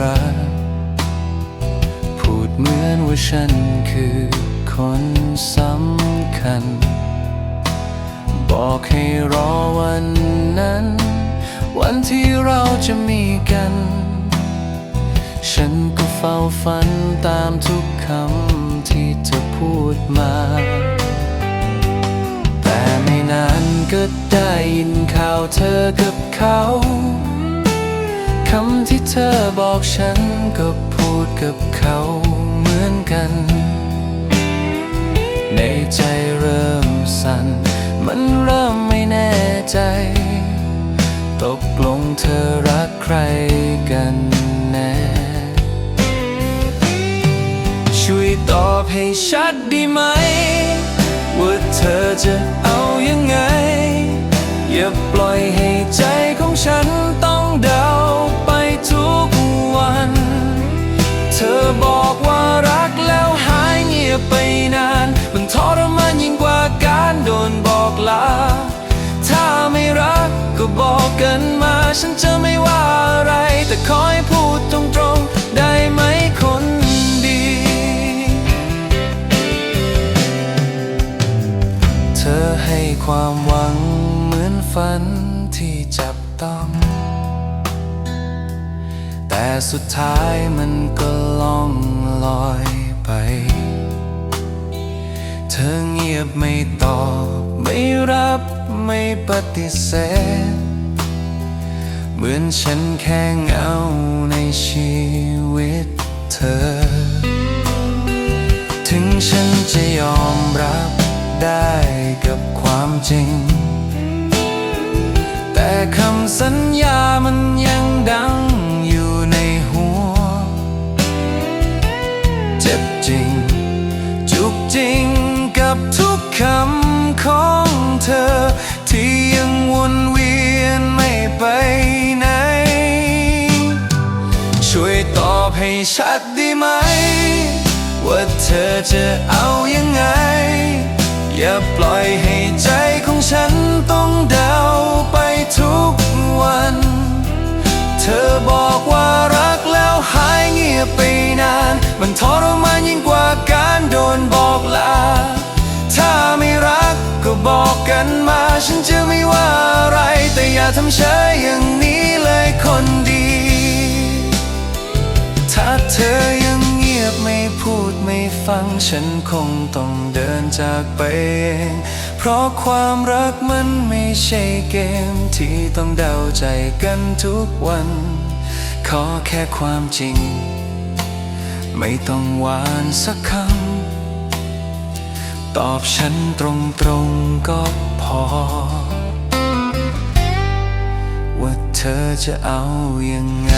รัก พูดเหมือนว่าฉันคือคนสำคัญ บอกให้รอวันนั้น วันที่เราจะมีกัน ฉันก็เฝ้าฝันตามทุกคำที่เธอพูดมา แต่ไม่นานก็ได้ยินข่าวเธอกับเขา คำที่เธอบอกฉันก็พูดกับเขาเหมือนกัน ในใจเริ่มสั่น มันเริ่มไม่แน่ใจ ตกลงเธอรักใครกันแน่ ช่วยตอบให้ชัดด้ไหม ฉันจะไม่ว่าอะไร แต่ขอให้พูดตรงๆ ได้ไหมคนดี เธอให้ความหวังเหมือนฝันที่จับต้อง แต่สุดท้ายมันก็ล่องลอยไป เธอเงียบไม่ตอบ ไม่รับไม่ปฏิเสธ เหมือนฉันแค่เงาในชีวิตเธอ ถึงฉันจะยอมรับได้กับความจริง แต่คำสัญญามันยังดังอยู่ในหัว เจ็บจริง จุกจริงกับทุกคำของเธอ ช่วยตอบให้ชัดได้ไหม ว่าเธอจะเอายังไง อย่าปล่อยให้ใจของฉันต้องเดาไปทุกวัน เธอบอกว่ารักแล้วหายเงียบไปนาน มันทรมานยิ่งกว่าการโดนบอกลา ถ้าไม่รักก็บอกกันมา ฉันจะไม่ว่าอะไร แต่อย่าทำเฉยอย่างนี้ ฟังฉันคงต้องเดินจากไปเอง เพราะความรักมันไม่ใช่เกม ที่ต้องเดาใจกันทุกวัน ขอแค่ความจริง ไม่ต้องหวานสักคำ ตอบฉันตรงๆก็พอ ว่าเธอจะเอายังไง